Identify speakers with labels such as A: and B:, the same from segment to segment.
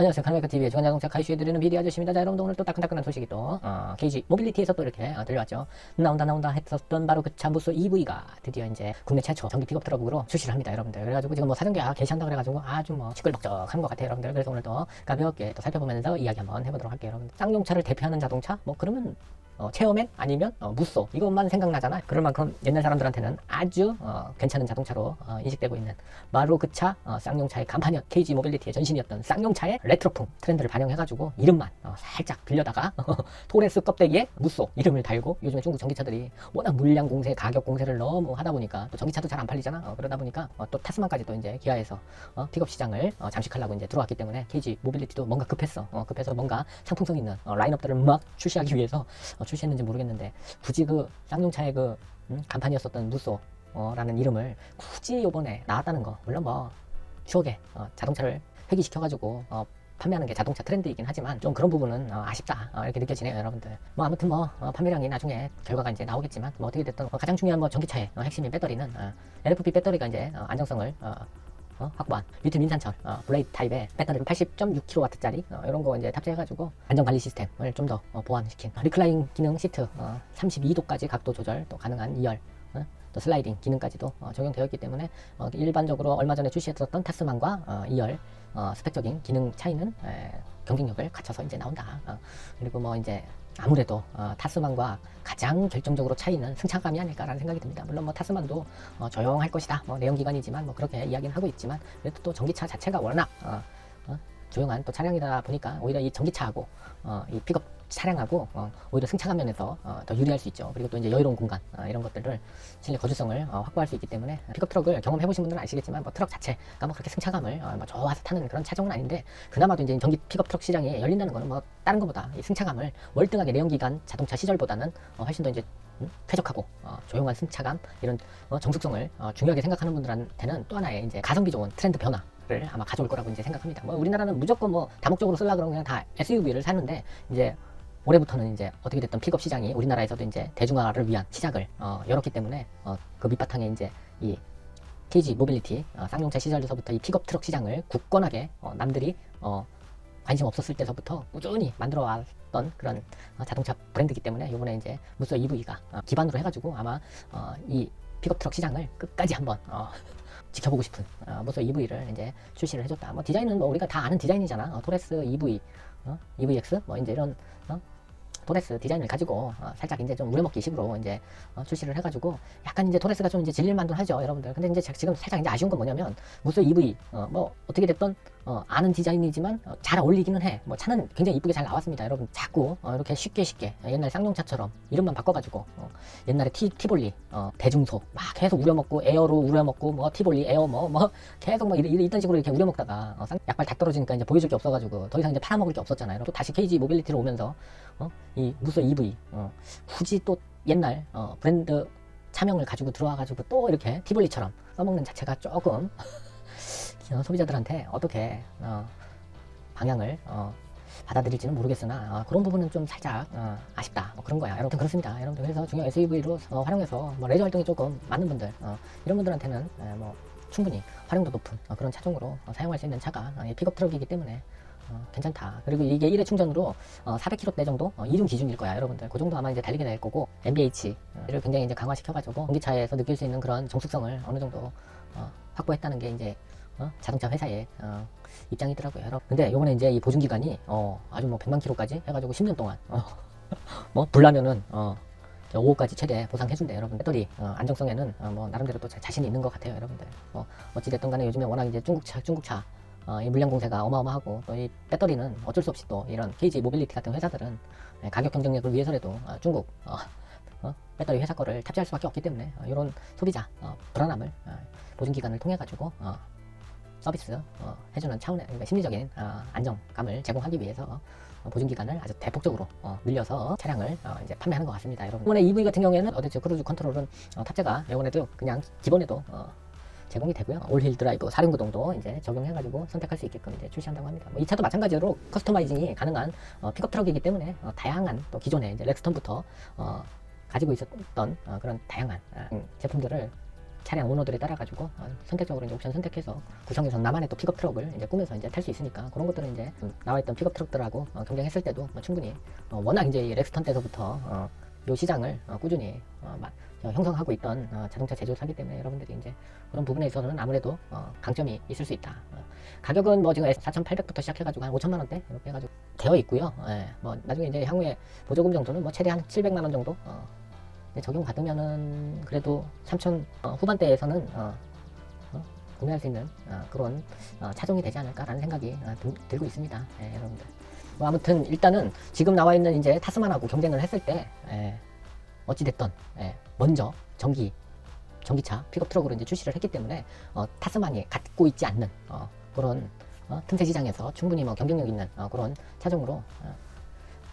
A: 안녕하세요. 카나메카TV의 중간자동차 가이슈해드리는 비디 아저씨입니다. 자, 여러분들 오늘 또 따끈따끈한 소식이 또, 어, KG 모빌리티에서 또 이렇게 어, 들려왔죠. 나온다, 나온다 했었던 바로 그 잠부소 EV가 드디어 이제 국내 최초 전기 픽업 트럭으로 출시를 합니다, 여러분들. 그래가지고 지금 뭐 사전계약 개시한다 그래가지고 아주 뭐 시끌벅적한 것 같아요, 여러분들. 그래서 오늘 또 가볍게 또 살펴보면서 이야기 한번 해보도록 할게요, 여러분들. 쌍용차를 대표하는 자동차? 뭐 그러면 어, 체어맨 아니면 어, 무쏘 이것만 생각나잖아. 그럴 만큼 옛날 사람들한테는 아주 어, 괜찮은 자동차로 어, 인식되고 있는 바로 그차 어, 쌍용차의 간판이었 KG 모빌리티의 전신이었던 쌍용차의 레트로풍 트렌드를 반영해가지고 이름만 어, 살짝 빌려다가 토레스 껍데기에 무쏘 이름을 달고 요즘에 중국 전기차들이 워낙 물량 공세, 가격 공세를 너무 하다 보니까 또 전기차도 잘 안 팔리잖아. 어, 그러다 보니까 어, 또 타스만까지 또 이제 기아에서 어, 픽업 시장을 어, 잠식하려고 이제 들어왔기 때문에 KG 모빌리티도 뭔가 급했어. 어, 급해서 뭔가 상품성 있는 어, 라인업들을 막 출시하기 위해서 어, 출시했는지 모르겠는데 굳이 그 쌍용차의 그 음, 간판이었었던 무쏘 어, 라는 이름을 굳이 요번에 나왔다는 거 물론 뭐 추억의 어, 자동차를 회귀시켜가지고 어, 판매하는 게 자동차 트렌드이긴 하지만 좀 그런 부분은 어, 아쉽다 어, 이렇게 느껴지네요 여러분들. 뭐 아무튼 뭐 어, 판매량이 나중에 결과가 이제 나오겠지만 뭐 어떻게 됐든 어, 가장 중요한 뭐 전기차의 어, 핵심인 배터리는 어, LFP 배터리가 이제 어, 안정성을 어, 어, 확보한 리튬 인산철 어, 블레이드 타입의 배터리를 80.6kW짜리 어, 이런 거 이제 탑재해가지고 안전 관리 시스템을 좀 더 어, 보완시킨 리클라인 기능 시트 어, 32도까지 각도 조절 또 가능한 2열 어, 또 슬라이딩 기능까지도 어, 적용되어 있기 때문에 어, 일반적으로 얼마 전에 출시했었던 타스만과 어, 2열 어, 스펙적인 기능 차이는 에, 경쟁력을 갖춰서 이제 나온다. 어, 그리고 뭐 이제 아무래도 어, 타스만과 가장 결정적으로 차이는 승차감이 아닐까라는 생각이 듭니다. 물론 뭐 타스만도 어, 조용할 것이다. 뭐 내연기관이지만 뭐 그렇게 이야기는 하고 있지만 그래도 또 전기차 자체가 워낙 어, 어, 조용한 또 차량이다 보니까 오히려 이 전기차하고 어, 이 픽업 차량하고 어, 오히려 승차감 면에서 어, 더 유리할 수 있죠. 그리고 또 이제 여유로운 공간 어, 이런 것들을 실내 거주성을 어, 확보할 수 있기 때문에 픽업 트럭을 경험해 보신 분들은 아시겠지만 뭐 트럭 자체가 뭐 그렇게 승차감을 어, 뭐 좋아서 타는 그런 차종은 아닌데 그나마도 이제 전기 픽업 트럭 시장이 열린다는 거는 뭐 다른 것보다 이 승차감을 월등하게 내연기관 자동차 시절보다는 어, 훨씬 더 이제 음, 쾌적하고 어, 조용한 승차감 이런 어, 정숙성을 어, 중요하게 생각하는 분들한테는 또 하나의 이제 가성비 좋은 트렌드 변화. 를 아마 가져올 거라고 이제 생각합니다. 뭐 우리나라는 무조건 뭐 다목적으로 쓰려 그러면 그냥 다 SUV를 사는데 이제 올해부터는 이제 어떻게 됐든 픽업 시장이 우리나라에서도 이제 대중화를 위한 시작을 어, 열었기 때문에 어, 그 밑바탕에 이제 이 KG 모빌리티 어, 쌍용차 시절에서부터 이 픽업 트럭 시장을 굳건하게 어, 남들이 어, 관심 없었을 때서부터 꾸준히 만들어 왔던 그런 어, 자동차 브랜드이기 때문에 이번에 이제 무쏘 EV가 어, 기반으로 해가지고 아마 어, 이 픽업 트럭 시장을 끝까지 한번 어, 지켜보고 싶은 어, 무쏘 EV를 이제 출시를 해줬다. 뭐 디자인은 뭐 우리가 다 아는 디자인이잖아. 어, 토레스 EV, 어, EVX 뭐 이제 이런 어? 토레스 디자인을 가지고 어, 살짝 이제 좀 우려먹기 식으로 이제 어, 출시를 해가지고 약간 이제 토레스가 좀 이제 질릴만도 하죠, 여러분들. 근데 이제 제- 지금 살짝 이제 아쉬운 건 뭐냐면 무쏘 EV 어, 뭐 어떻게 됐든 어, 아는 디자인이지만 어, 잘 어울리기는 해. 뭐 차는 굉장히 이쁘게 잘 나왔습니다, 여러분. 자꾸 어, 이렇게 쉽게 쉽게 어, 옛날 쌍용차처럼 이름만 바꿔가지고 어, 옛날에 티 티볼리 어, 대중소 막 계속 우려먹고 에어로 우려먹고 뭐 티볼리 에어 뭐뭐 계속 막 이런, 이런 식으로 이렇게 우려먹다가 어, 쌍- 약발 다 떨어지니까 이제 보여줄 게 없어가지고 더 이상 이제 팔아먹을 게 없었잖아요. 또 다시 KG 모빌리티로 오면서 어, 이 무쏘 EV 어, 굳이 또 옛날 어, 브랜드 차명을 가지고 들어와가지고 또 이렇게 티볼리처럼 써먹는 자체가 조금 어, 소비자들한테 어떻게 어, 방향을 어, 받아들일지는 모르겠으나 어, 그런 부분은 좀 살짝 어, 아쉽다 뭐 그런 거야 여러분 그렇습니다 여러분들 그래서 중요 SUV로 어, 활용해서 뭐 레저 활동이 조금 많은 분들 어, 이런 분들한테는 에, 뭐 충분히 활용도 높은 어, 그런 차종으로 어, 사용할 수 있는 차가 어, 이 픽업 트럭이기 때문에 어, 괜찮다. 그리고 이게 1회 충전으로 어, 400km대 정도 어, 이중 기준일 거야, 여러분들. 그 정도 아마 이제 달리게 될 거고 MBH를 굉장히 이제 강화시켜가지고 전기차에서 느낄 수 있는 그런 정숙성을 어느 정도 어, 확보했다는 게 이제 어, 자동차 회사의 어, 입장이더라고요, 여러분. 근데 요번에 이제 이 보증 기간이 어, 아주 뭐 100만 킬로까지 해가지고 10년 동안 어, 뭐 불나면은 어, 5호까지 최대 보상해준대 여러분. 배터리 어, 안정성에는 어, 뭐 나름대로 또 자- 자신이 있는 것 같아요 여러분들. 뭐 어찌됐든 간에 요즘에 워낙 이제 중국차 중국차 어, 이 물량 공세가 어마어마하고 또 이 배터리는 어쩔 수 없이 또 이런 KG 모빌리티 같은 회사들은 예, 가격 경쟁력을 위해서라도 어, 중국 어, 어, 배터리 회사 거를 탑재할 수밖에 없기 때문에 어, 이런 소비자 어, 불안함을 어, 보증 기간을 통해 가지고 어, 서비스 어, 해주는 차원의 그러니까 심리적인 어, 안정감을 제공하기 위해서 어, 보증 기간을 아주 대폭적으로 어, 늘려서 차량을 어, 이제 판매하는 것 같습니다, 여러분. 이번에 EV 같은 경우에는 어제 크루즈 컨트롤은 어, 탑재가 이번에도 그냥 기본에도 어, 제공이 되고요. 올힐 드라이브 사륜구동도 이제 적용해가지고 선택할 수 있게끔 이제 출시한다고 합니다. 뭐 이 차도 마찬가지로 커스터마이징이 가능한 어, 픽업 트럭이기 때문에 어, 다양한 또 기존에 이제 렉스턴부터 어, 가지고 있었던 어, 그런 다양한 아, 음, 제품들을 차량 오너들에 따라 가지고 어, 선택적으로 이제 옵션 선택해서 구성에서 나만의 또 픽업 트럭을 이제 꾸며서 이제 탈 수 있으니까 그런 것들은 이제 좀 나와 있던 픽업 트럭들하고 어, 경쟁했을 때도 뭐 충분히 어, 워낙 이제 이 렉스턴 때서부터 어, 요 시장을 어, 꾸준히 어, 마- 어, 형성하고 있던 어, 자동차 제조사기 때문에 여러분들이 이제 그런 부분에 있어서는 아무래도 어, 강점이 있을 수 있다. 어, 가격은 뭐 지금 4,800부터 시작해가지고 한 5천만 원대 이렇게 해가지고 되어 있고요. 예, 뭐 나중에 이제 향후에 보조금 정도는 뭐 최대 한 700만 원 정도 어, 적용 받으면은 그래도 3천 어, 후반대에서는 어, 어, 구매할 수 있는 어, 그런 어, 차종이 되지 않을까라는 생각이 어, 들, 들고 있습니다. 예, 여러분들. 뭐 아무튼 일단은 지금 나와 있는 이제 타스만하고 경쟁을 했을 때 예, 어찌 됐던 예, 먼저 전기 전기차 픽업 트럭으로 이제 출시를 했기 때문에 어, 타스만이 갖고 있지 않는 어, 그런 어, 틈새 시장에서 충분히 뭐 경쟁력 있는 어, 그런 차종으로 어,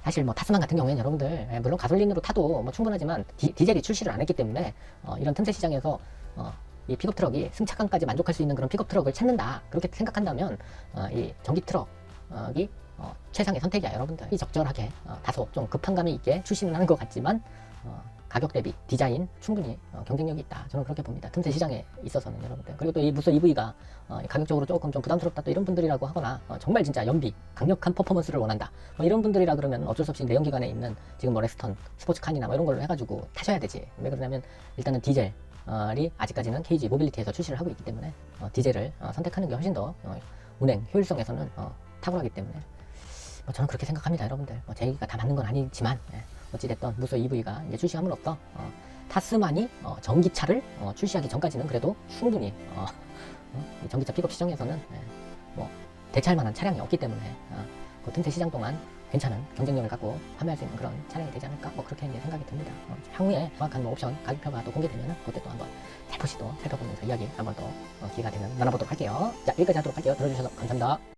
A: 사실 뭐 타스만 같은 경우에는 여러분들 예, 물론 가솔린으로 타도 뭐 충분하지만 디, 디젤이 출시를 안 했기 때문에 어, 이런 틈새 시장에서 어, 이 픽업 트럭이 승차감까지 만족할 수 있는 그런 픽업 트럭을 찾는다. 그렇게 생각한다면 어, 이 전기 트럭이 어, 최상의 선택이야 여러분들. 이 적절하게 어, 다소 좀 급한 감이 있게 출시는 하는 것 같지만 어, 가격 대비 디자인 충분히 어, 경쟁력이 있다. 저는 그렇게 봅니다. 틈새 시장에 있어서는 여러분들. 그리고 또 이 무쏘 EV가 어, 가격적으로 조금 좀 부담스럽다 또 이런 분들이라고 하거나 어, 정말 진짜 연비 강력한 퍼포먼스를 원한다. 뭐 이런 분들이라 그러면 어쩔 수 없이 내연기관에 있는 지금 뭐 렉스턴 스포츠칸이나 뭐 이런 걸로 해가지고 타셔야 되지. 왜 그러냐면 일단은 디젤 이 아직까지는 KG 모빌리티에서 출시를 하고 있기 때문에 어, 디젤을 어, 선택하는 게 훨씬 더 어, 운행 효율성에서는 어, 탁월하기 때문에. 뭐 저는 그렇게 생각합니다 여러분들. 뭐 제 얘기가 다 맞는 건 아니지만 예, 어찌됐든 무쏘 EV가 이제 출시함으로써 어, 타스만이 어, 전기차를 어, 출시하기 전까지는 그래도 충분히 어, 어, 이 전기차 픽업 시장에서는 예, 뭐 대체할 만한 차량이 없기 때문에 어, 그 틈새 시장 동안 괜찮은 경쟁력을 갖고 판매할 수 있는 그런 차량이 되지 않을까 뭐 그렇게 이제 생각이 듭니다. 어, 향후에 정확한 뭐 옵션 가격표가 또 공개되면은 그때 또 한번 살포시 또 살펴보면서 이야기 한번 또 어, 기회가 되면 나눠보도록 할게요. 자 여기까지 하도록 할게요. 들어주셔서 감사합니다.